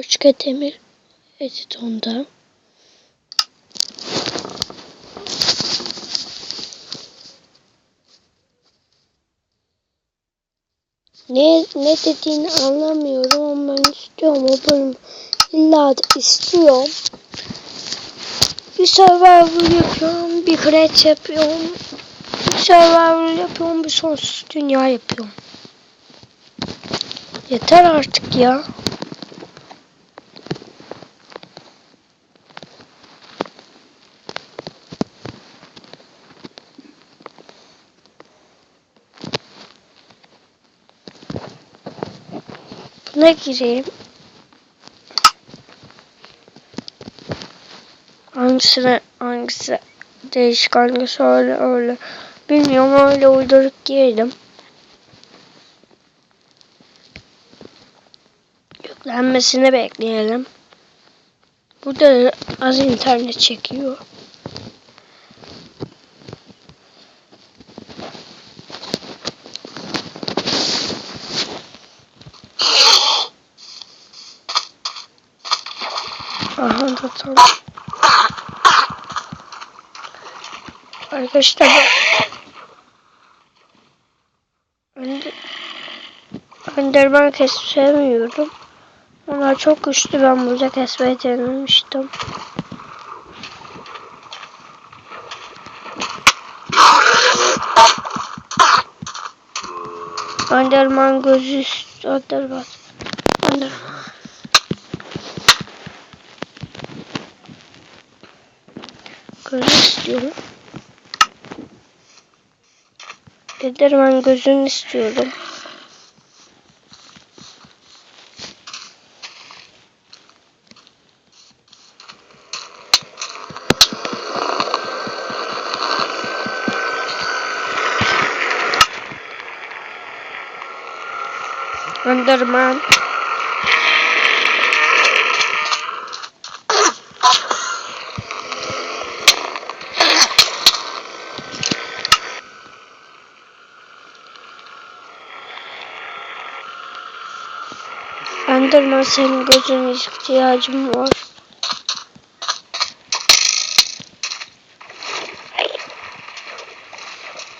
Poçket Emir Editon'da. Ne, ne dediğini anlamıyorum ama ben istiyorum o bölüm. İlla da istiyorum. Bir survival yapıyorum, bir crash yapıyorum. Bir survival yapıyorum, bir sonsuz dünya yapıyorum. Yeter artık ya. Buna gireyim. Hangisine hangisi değişik hangisi öyle öyle. Bilmiyorum öyle uydurup girdim. Yüklenmesini bekleyelim. Burada da az internet çekiyor. Aha tam. Arkadaşlar ben Önder, Enderman kesemiyorum. Onlar çok güçlü. Ben burada kesmeyi denemiştim. Enderman gözü. Enderman. Gözü istiyorum. Enderman gözünü istiyorum. Enderman. Enderman senin gözüne ihtiyacım var.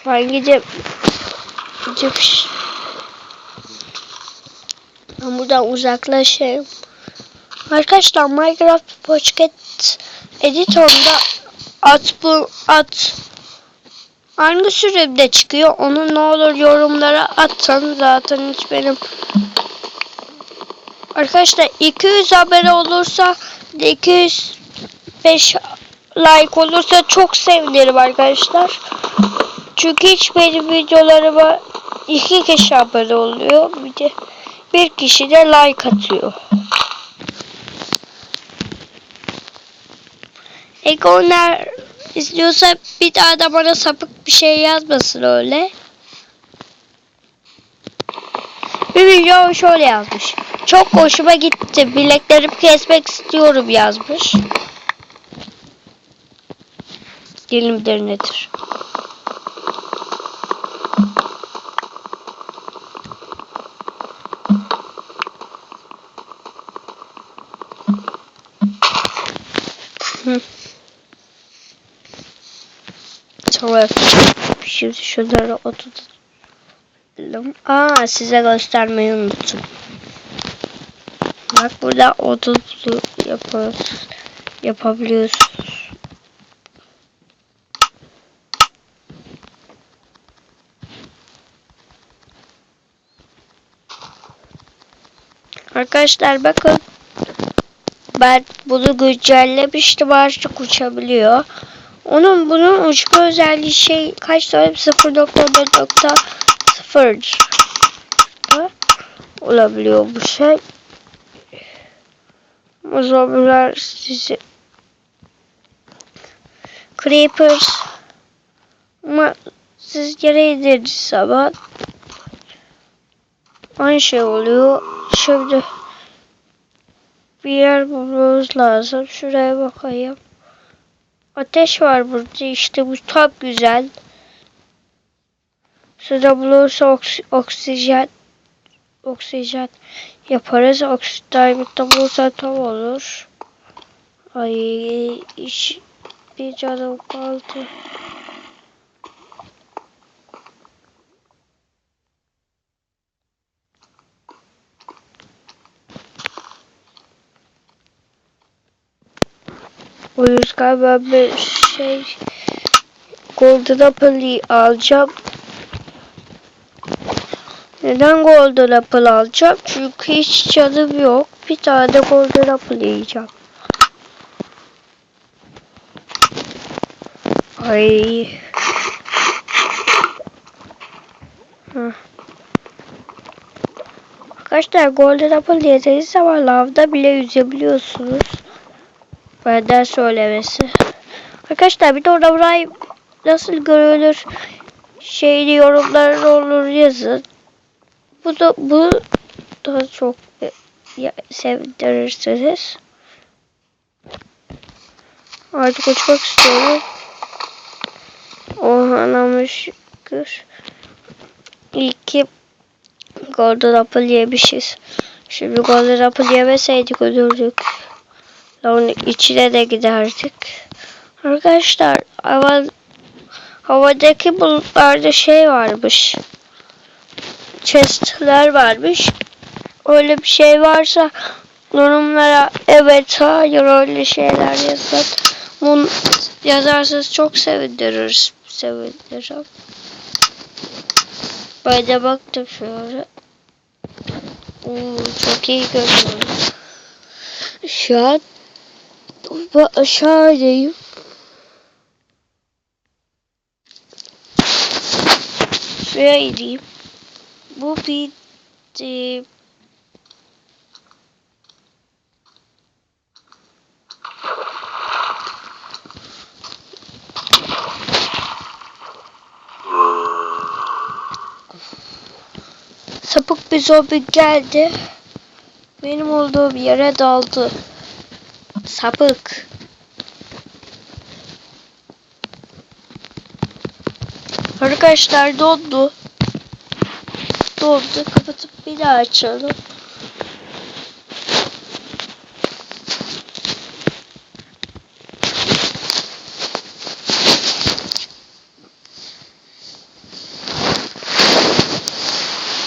Ben gidip gidip ben buradan uzaklaşayım. Arkadaşlar Minecraft Pocket Editor'da at bu at hangi sürede çıkıyor onu ne olur yorumlara atın zaten hiç benim Arkadaşlar 200 abone olursa 205 like olursa çok sevinirim arkadaşlar. Çünkü hiç benim videolarıma iki kişi abone oluyor. Bir de bir kişi de like atıyor. Egoner izliyorsa bir daha da bana sapık bir şey yazmasın öyle. Bir video şöyle yazmış. Çok hoşuma gitti. Bileklerimi kesmek istiyorum yazmış. Dilimdir nedir? Tamam. Şimdi şunları oturtalım. Aa size göstermeyi unuttum. Bak burada odun yapıyoruz. Yapabiliyorsunuz. Arkadaşlar bakın. Ben bunu güncellemiştim artık uçabiliyor. Onun bunun uçma özelliği şey kaç tane 0.4.0 olabiliyor bu şey. Zombiler sizi Creepers ama siz yere indirdiğiniz zaman aynı şey oluyor. Şimdi bir yer bulmamız lazım. Şuraya bakayım. Ateş var burada işte bu çok güzel. Suda bulursa oks oksijen oksijen yaparız. Oksijen bulursa tam olur. Ay iş bir canım kaldı. O yüzden ben bir şey Golden Apple'ı alacağım. Neden Golden Apple alacağım? Çünkü hiç canım yok. Bir tane de Golden Apple yiyeceğim. Ay. Arkadaşlar Golden Apple yediğiniz zaman lavda bile yüzebiliyorsunuz. Benden söylemesi. Arkadaşlar bir de orada burayı nasıl görülür şeyli yorumlar olur yazın. Bu da bu daha çok e, ya, sevdirirsiniz. Artık uçmak istiyorum. Oha namışkır. İyi ki Golden Apple yemişiz. Şimdi Golden Apple yemeseydik ölürdük. Onun içine de giderdik. Arkadaşlar hava, havadaki bulutlarda şey varmış. Chestler varmış. Öyle bir şey varsa yorumlara evet hayır öyle şeyler yazın. Bunu yazarsanız çok sevindiririz. Sevindiririm. Böyle baktım şöyle. Oo, çok iyi görünüyor. Şu an aşağıdayım. Şuraya ineyim. Bu bir e, sapık bir zombi geldi. Benim olduğum yere daldı. Sapık. Arkadaşlar dondu. Dondu. Kapatıp bir daha açalım.